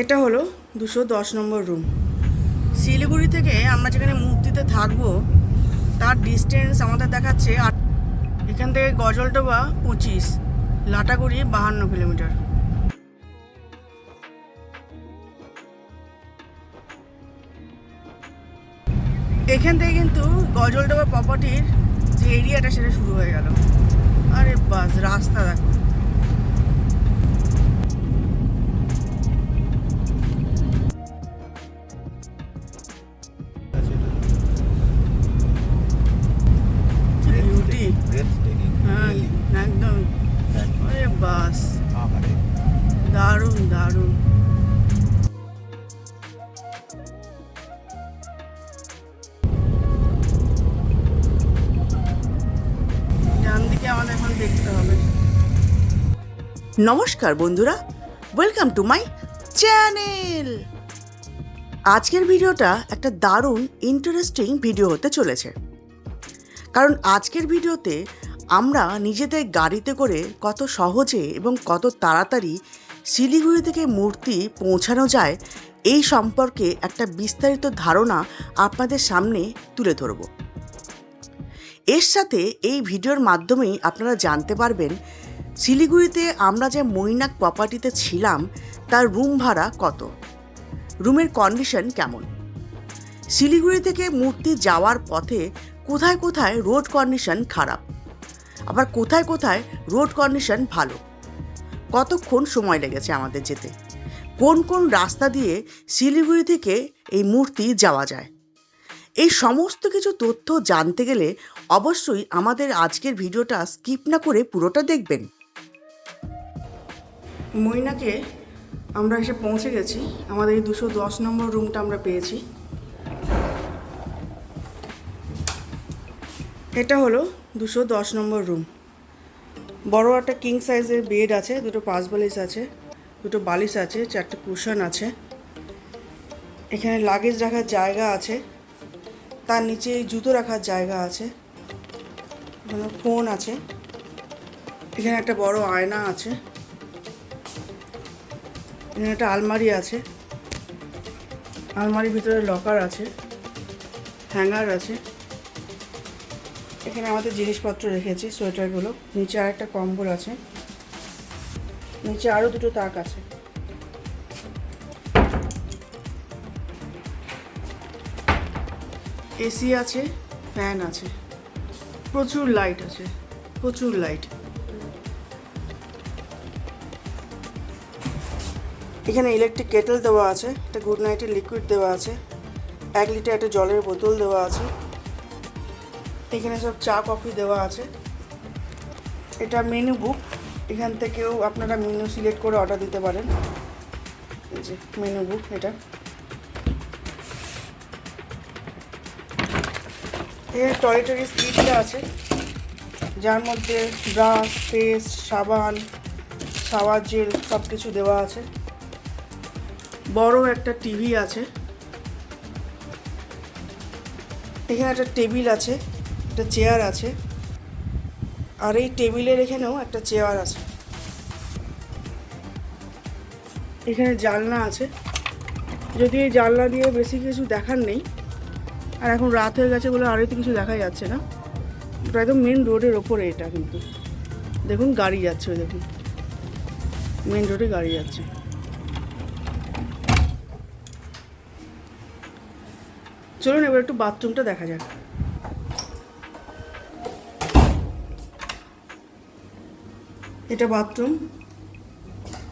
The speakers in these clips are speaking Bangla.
এটা হলো দুশো দশ নম্বর রুম শিলিগুড়ি থেকে আমরা যেখানে মূর্তিতে থাকব, তার ডিস্টেন্স আমাদের দেখাচ্ছে আট এখান থেকে গজলডোবা পঁচিশ, লাটাগুড়ি বাহান্ন কিলোমিটার এখান থেকে কিন্তু গজলডোবা প্রপার্টির যে এরিয়াটা সেটা শুরু হয়ে গেল। আরে বাস, রাস্তা দেখো। নমস্কার বন্ধুরা ওয়েলকাম টু মাই চ্যানেল আজকের ভিডিওটা একটা দারুণ ইন্টারেস্টিং ভিডিও হতে চলেছে। কারণ আজকের ভিডিওতে আমরা নিজেদের গাড়িতে করে কত সহজে এবং কত তাড়াতাড়ি শিলিগুড়ি থেকে মূর্তি পৌঁছানো যায়, এই সম্পর্কে একটা বিস্তারিত ধারণা আপনাদের সামনে তুলে ধরব। এর সাথে এই ভিডিওর মাধ্যমেই আপনারা জানতে পারবেন শিলিগুড়িতে আমরা যে মৈনাক প্রপার্টিতে ছিলাম, তার রুম ভাড়া কত? রুমের কন্ডিশন কেমন? শিলিগুড়ি থেকে মূর্তি যাওয়ার পথে কোথায় কোথায় রোড কন্ডিশন খারাপ? আবার কোথায় কোথায় রোড কন্ডিশন ভালো? কতক্ষণ সময় লেগেছে আমাদের যেতে? কোন কোন রাস্তা দিয়ে শিলিগুড়ি থেকে এই মূর্তি যাওয়া যায়? এই সমস্ত কিছু তথ্য জানতে গেলে অবশ্যই আমাদের আজকের ভিডিওটা স্কিপ না করে পুরোটা দেখবেন। মইনাকে আমরা এসে পৌঁছে গেছি। আমাদের এই দুশো দশ নম্বর রুমটা আমরা পেয়েছি। এটা হলো দুশো দশ নম্বর রুম। বড় একটা কিং সাইজের বেড আছে, দুটো পাঁচ বালিশ আছে, দুটো বালিশ আছে, চারটে কুশন আছে। এখানে লাগেজ রাখার জায়গা আছে। তার নিচে জুতো রাখার জায়গা আছে। ফোন আছে। এখানে একটা বড় আয়না আছে। একটা আলমারি আছে। আলমারির ভিতরে লকার আছে, হ্যাঙ্গার আছে। এখানে আমাদের জিনিসপত্র রেখেছি, সোয়েটারগুলো। নিচে আর একটা কম্বল আছে। নিচে আরও দুটো তাক আছে। এসি আছে, ফ্যান আছে। প্রচুর লাইট আছে, প্রচুর লাইট। এখানে ইলেকট্রিক কেটেল দেওয়া আছে, একটা গুড নাইটের লিকুইড দেওয়া আছে, এক লিটার একটা জলের বোতল দেওয়া আছে, এখানে সব চা কফি দেওয়া আছে। এটা মেনু বুক এখান থেকেও আপনারা মেনু সিলেক্ট করে অর্ডার দিতে পারেন। এই যে মেনু বুক এটা। এখানে টয়লেটারি স্লিপটা আছে, যার মধ্যে ব্রাশ পেস্ট সাবান শাওয়ার জেল সব কিছু দেওয়া আছে। বড় একটা টিভি আছে। এখানে একটা টেবিল আছে, একটা চেয়ার আছে। আর এই টেবিলের এখানেও একটা চেয়ার আছে। এখানে জানলা আছে। যদি এই জানলা দিয়ে বেশি কিছু দেখার নেই, আর এখন রাত হয়ে গেছে বলে আরও তো কিছু দেখা যাচ্ছে না, এটা একদম মেন রোডের ওপরে এটা কিন্তু। দেখুন গাড়ি যাচ্ছে দেখুন। মেন রোডে গাড়ি যাচ্ছে। চলুন, এবার একটু বাথরুমটা দেখা যাক। এটা বাথরুম।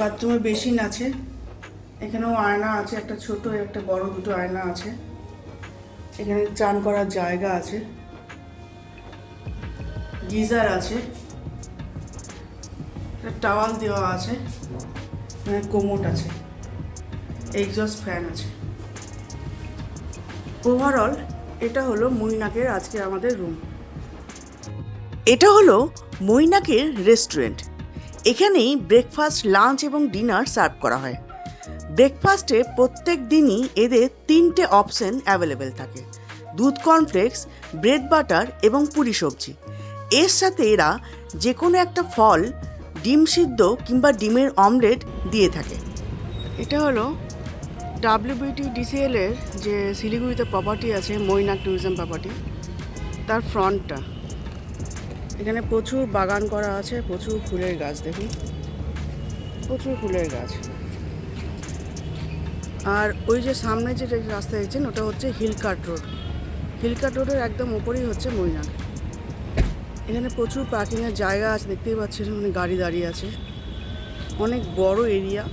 বাথরুমে বেসিন আছে। এখানেও আয়না আছে, একটা ছোট, একটা বড় দুটো আয়না আছে। এখানে চান করার জায়গা আছে। গিজার আছে। টাওয়াল দেওয়া আছে। কোমোট আছে। এক্সস্ট ফ্যান আছে। ওভারঅল এটা হলো মৈনাকের আজকে আমাদের রুম এটা হলো মৈনাকের রেস্টুরেন্ট এখানেই ব্রেকফাস্ট লাঞ্চ এবং ডিনার সার্ভ করা হয়। ব্রেকফাস্টে প্রত্যেক দিনই এদের তিনটে অপশন অ্যাভেলেবেল থাকে। দুধ কর্নফ্লেক্স ব্রেড বাটার এবং পুরি সবজি। এর সাথে এরা যে কোনো একটা ফল ডিম সিদ্ধ কিংবা ডিমের অমলেট দিয়ে থাকে। এটা হলো ডাব্লিউবিটি ডিসিএল এর যে শিলিগুড়িতে প্রপার্টি আছে, মৈনাক ট্যুরিজম প্রপার্টি তার ফ্রন্টটা এখানে প্রচুর বাগান করা আছে, প্রচুর ফুলের গাছ, দেখুন। প্রচুর ফুলের গাছ। আর ওই যে সামনে যে রাস্তা দেখছেন, ওটা হচ্ছে হিলকাট রোড হিলকাট রোডের একদম ওপরেই হচ্ছে মৈনাক। এখানে প্রচুর পার্কিংয়ের জায়গা আছে, দেখতেই পাচ্ছেন মানে গাড়ি দাঁড়িয়ে আছে। অনেক বড় এরিয়া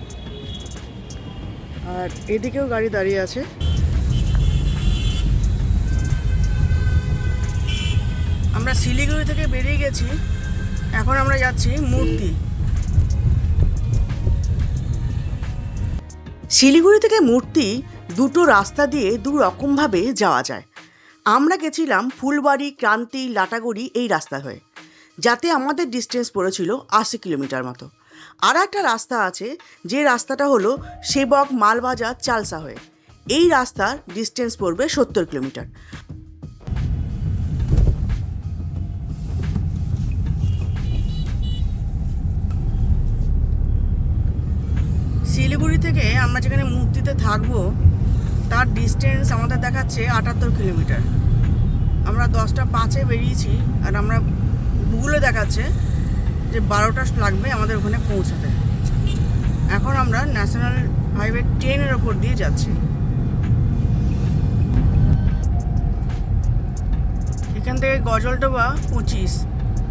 আর এদিকেও গাড়ি দাঁড়িয়ে আছে। আমরা শিলিগুড়ি থেকে বেরিয়ে গেছি। এখন আমরা যাচ্ছি মূর্তি। শিলিগুড়ি থেকে মূর্তি দুটো রাস্তা দিয়ে দু রকমভাবে যাওয়া যায়। আমরা গেছিলাম ফুলবাড়ি, ক্রান্তি, লাটাগুড়ি এই রাস্তা হয়ে, যাতে আমাদের ডিস্টেন্স পড়েছিল আশি কিলোমিটার মতো। আর একটা রাস্তা আছে, যে রাস্তাটা হলো সেবক মালবাজার চালসা হয়ে। এই রাস্তার ডিস্টেন্স পড়বে সত্তর কিলোমিটার। শিলিগুড়ি থেকে আমরা যেখানে মূর্তিতে থাকব, তার ডিস্টেন্স আমাদের দেখাচ্ছে আটাত্তর কিলোমিটার। আমরা দশটা পাঁচে বেরিয়েছি, আর আমরা গুগলে দেখাচ্ছে যে বারোটা লাগবে আমাদের ওখানে পৌঁছাতে। এখন আমরা ন্যাশনাল হাইওয়ে টেনের ওপর দিয়ে যাচ্ছি। এখান থেকে গজলডোবা পঁচিশ,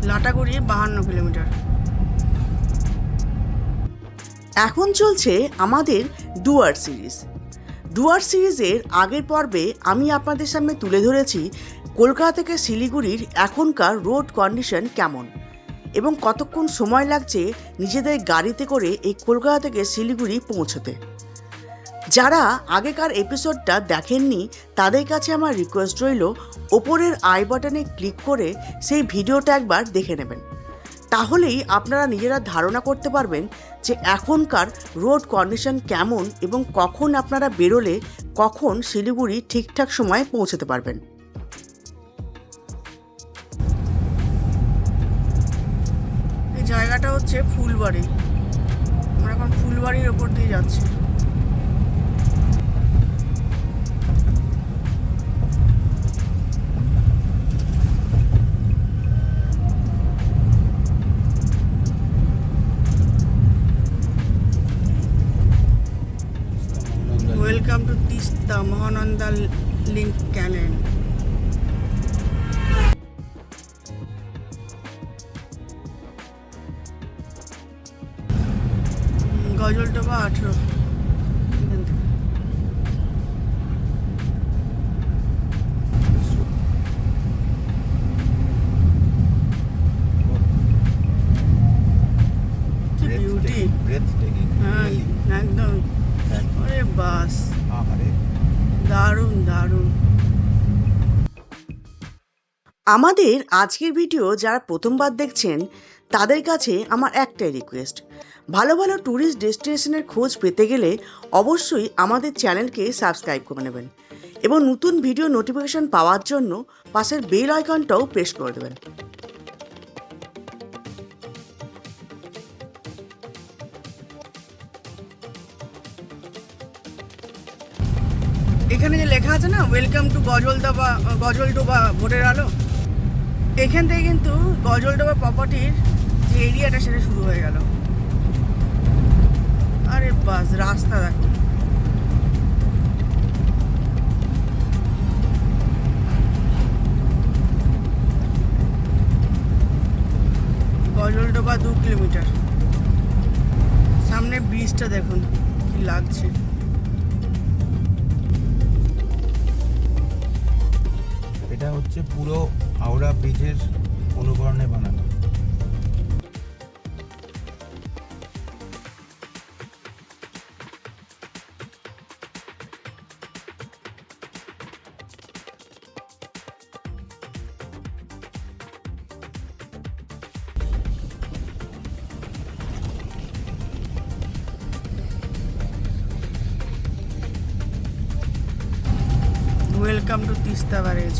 লাটাগুড়ি বাহান্ন কিলোমিটার। এখন চলছে আমাদের ডুয়ার সিরিজ। ডুয়ার সিরিজের আগের পর্বে আমি আপনাদের সামনে তুলে ধরেছি, কলকাতা থেকে শিলিগুড়ির এখনকার রোড কন্ডিশন কেমন? এবং কতক্ষণ সময় লাগছে নিজেদের গাড়িতে করে এই কলকাতা থেকে শিলিগুড়ি পৌঁছতে। যারা আগেকার এপিসোডটা দেখেননি, তাদের কাছে আমার রিকোয়েস্ট রইল, ওপরের আই বাটনে ক্লিক করে সেই ভিডিওটা একবার দেখে নেবেন। তাহলেই আপনারা নিজেরা ধারণা করতে পারবেন যে এখনকার রোড কন্ডিশন কেমন এবং কখন আপনারা বেরোলে কখন শিলিগুড়ি ঠিকঠাক সময়ে পৌঁছতে পারবেন। হচ্ছে ফুলবাড়ি। আমরা এখন ফুলবাড়ির ওপর দিয়ে যাচ্ছি। Welcome to Teesta Mahananda link canal আমাদের আজকের ভিডিও যারা প্রথমবার দেখছেন, তাদের কাছে আমার একটাই রিকোয়েস্ট ভালো ভালো ট্যুরিস্ট ডেস্টিনেশনের খোঁজ পেতে গেলে অবশ্যই আমাদের চ্যানেলকে সাবস্ক্রাইব করে নেবেন এবং নতুন ভিডিও নোটিফিকেশন পাওয়ার জন্য পাশের বেল আইকনটাও প্রেস করে দেবেন। এখানে যে লেখা আছে না ওয়েলকাম টু গজলডোবা গজলডোবা ভোটের আলো এখান থেকে কিন্তু গজলডোবা প্রপার্টির যে এরিয়াটা সেটা শুরু হয়ে গেল। আরে বাস, রাস্তা দেখো। গজলডোবা দু কিলোমিটার। সামনে ব্রিজটা দেখুন, কি লাগছে। এটা হচ্ছে পুরো হাওড়া ব্রিজের অনুকরণে বানানো। Welcome to Teesta barrage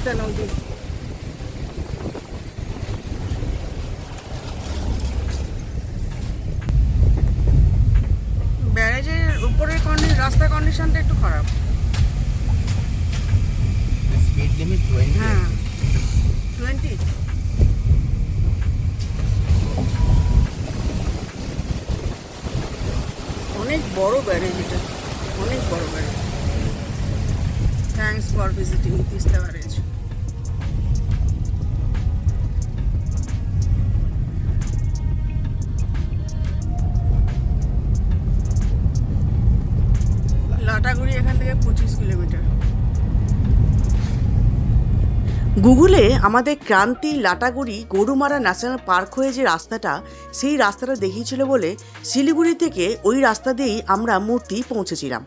Teesta নদী ব্যারেজের উপরের কন্ডিশন রাস্তার কন্ডিশনটা একটু খারাপ স্পিড লিমিট টোয়েন্টি হ্যাঁ টোয়েন্টি অনেক বড় ব্যারেজ এটা অনেক বড় barrage for visiting Teesta barrage. Lataguri এখান থেকে পঁচিশ কিলোমিটার। গুগলে আমাদের ক্রান্তি লাটাগুড়ি গরুমারা ন্যাশনাল পার্ক হয়ে যে রাস্তাটা, সেই রাস্তাটা দেখিয়েছিল বলে শিলিগুড়ি থেকে ওই রাস্তা দিয়েই আমরা মূর্তি পৌঁছেছিলাম।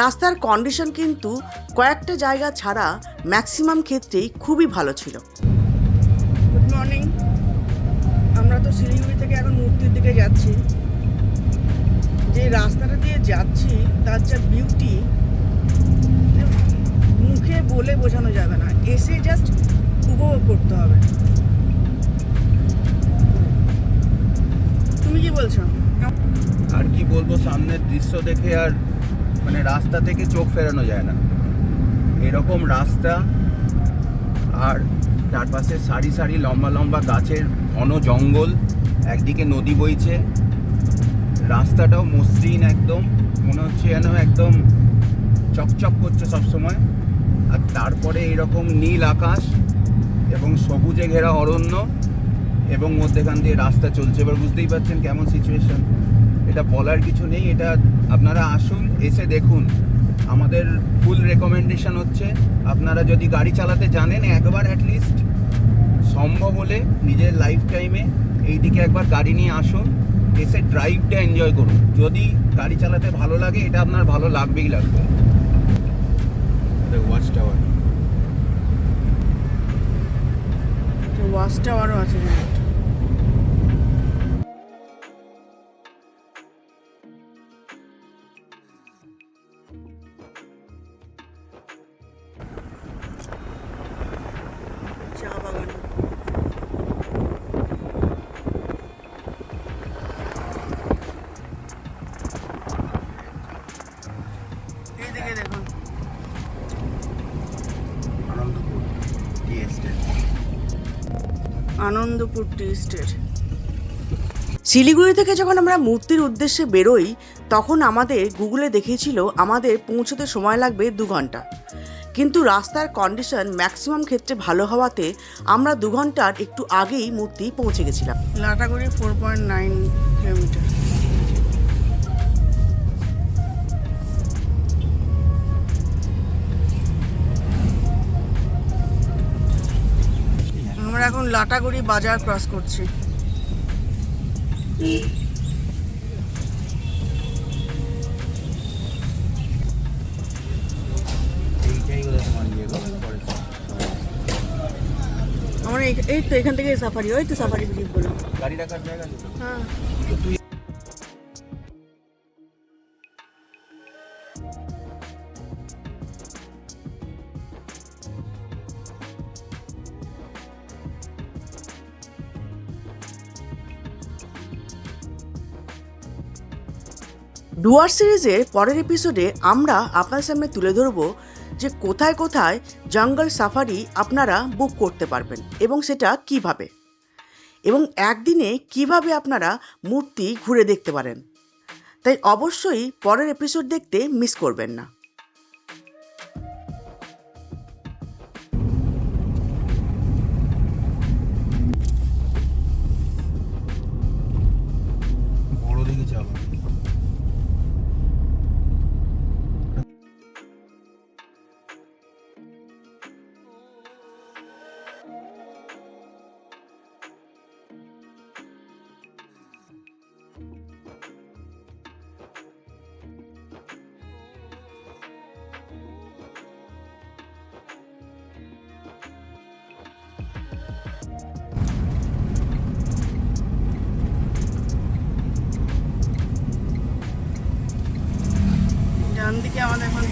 রাস্তার কন্ডিশন কিন্তু কয়েকটা জায়গা ছাড়া ম্যাক্সিমাম ক্ষেত্রেই খুবই ভালো ছিল। গুড মর্নিং আমরা তো শিলিগুড়ি থেকে এখন মূর্তির দিকে যাচ্ছি। যে রাস্তাটা দিয়ে যাচ্ছি তার যা বিউটি মুখে বলে বোঝানো যাবে না। এসে জাস্ট উপভোগ করতে হবে। তুমি কি বলছো? আর কি বলব সামনের দৃশ্য দেখে আর মানে রাস্তা থেকে চোখ ফেরানো যায় না। এরকম রাস্তা আর চারপাশে সারি সারি লম্বা লম্বা গাছের ঘন জঙ্গল, একদিকে নদী বইছে। রাস্তাটাও মসৃণ একদম, মনে হচ্ছে যেন একদম চকচক করছে সবসময়। আর তারপরে এরকম নীল আকাশ এবং সবুজে ঘেরা অরণ্য এবং মধ্যেখান দিয়ে রাস্তা চলছে। এবার বুঝতেই পারছেন কেমন সিচুয়েশন এটা বলার কিছু নেই, এটা আপনারা আসুন এসে দেখুন। আমাদের ফুল রেকমেন্ডেশন হচ্ছে আপনারা যদি গাড়ি চালাতে জানেন একবার অ্যাটলিস্ট সম্ভব হলে নিজের লাইফ টাইমে এইদিকে একবার গাড়ি নিয়ে আসুন এসে ড্রাইভটা এনজয় করুন। যদি গাড়ি চালাতে ভালো লাগে এটা আপনার ভালো লাগবেই লাগবে। ওয়াচ টাওয়ার ওয়াচ টাওয়ারও আছে। চা বাগান। Anandapur tea estate. Anandapur tea state Siliguri থেকে যখন আমরা মূর্তির উদ্দেশ্যে বেরোই তখন আমাদের গুগলে দেখিয়েছিল আমাদের পৌঁছতে সময় লাগবে দু ঘণ্টা। কিন্তু রাস্তার কন্ডিশন ম্যাক্সিমাম ক্ষেত্রে ভালো হওয়াতে আমরা দু ঘণ্টার একটু আগেই মূর্তি পৌঁছে গেছিলাম। Lataguri four point nine kilometre আমরা এখন লাটাগুড়ি বাজার ক্রস করছি। তোমার গো, আমরা এই- এই তো এখান থেকে সাফারি ওই তো সাফারি ভিজিট করলাম গাড়ি রাখার জায়গা আছে হ্যাঁ। তুই ডুয়ার সিরিজের পরের এপিসোডে আমরা আপনার সামনে তুলে ধরব যে কোথায় কোথায় জঙ্গল সাফারি আপনারা বুক করতে পারবেন এবং সেটা কীভাবে? এবং একদিনে কীভাবে আপনারা মূর্তি ঘুরে দেখতে পারেন? তাই অবশ্যই পরের এপিসোড দেখতে মিস করবেন না।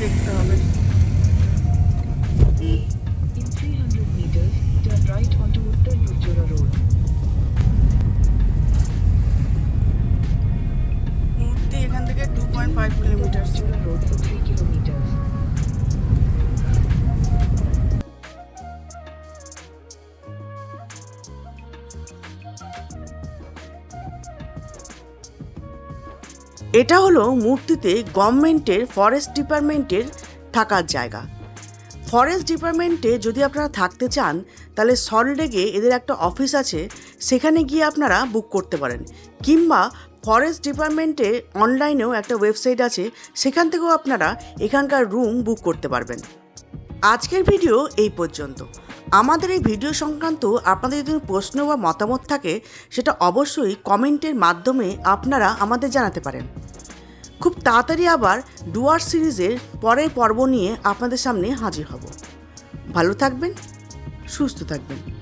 দেখতে হবে। এটা হলো মূর্তিতে গভর্নমেন্টের, ফরেস্ট ডিপার্টমেন্টের থাকার জায়গা। ফরেস্ট ডিপার্টমেন্টে যদি আপনারা থাকতে চান, তাহলে সল্টলেকে এদের একটা অফিস আছে, সেখানে গিয়ে আপনারা বুক করতে পারেন। কিংবা ফরেস্ট ডিপার্টমেন্টে অনলাইনেও একটা ওয়েবসাইট আছে, সেখান থেকেও আপনারা এখানকার রুম বুক করতে পারবেন। আজকের ভিডিও এই পর্যন্ত। আমাদের এই ভিডিও সংক্রান্ত আপনাদের যদি প্রশ্ন বা মতামত থাকে, সেটা অবশ্যই কমেন্টের মাধ্যমে আপনারা আমাদের জানাতে পারেন। খুব তাড়াতাড়ি আবার ডুয়ার সিরিজের পরের পর্ব নিয়ে আপনাদের সামনে হাজির হব। ভালো থাকবেন, সুস্থ থাকবেন।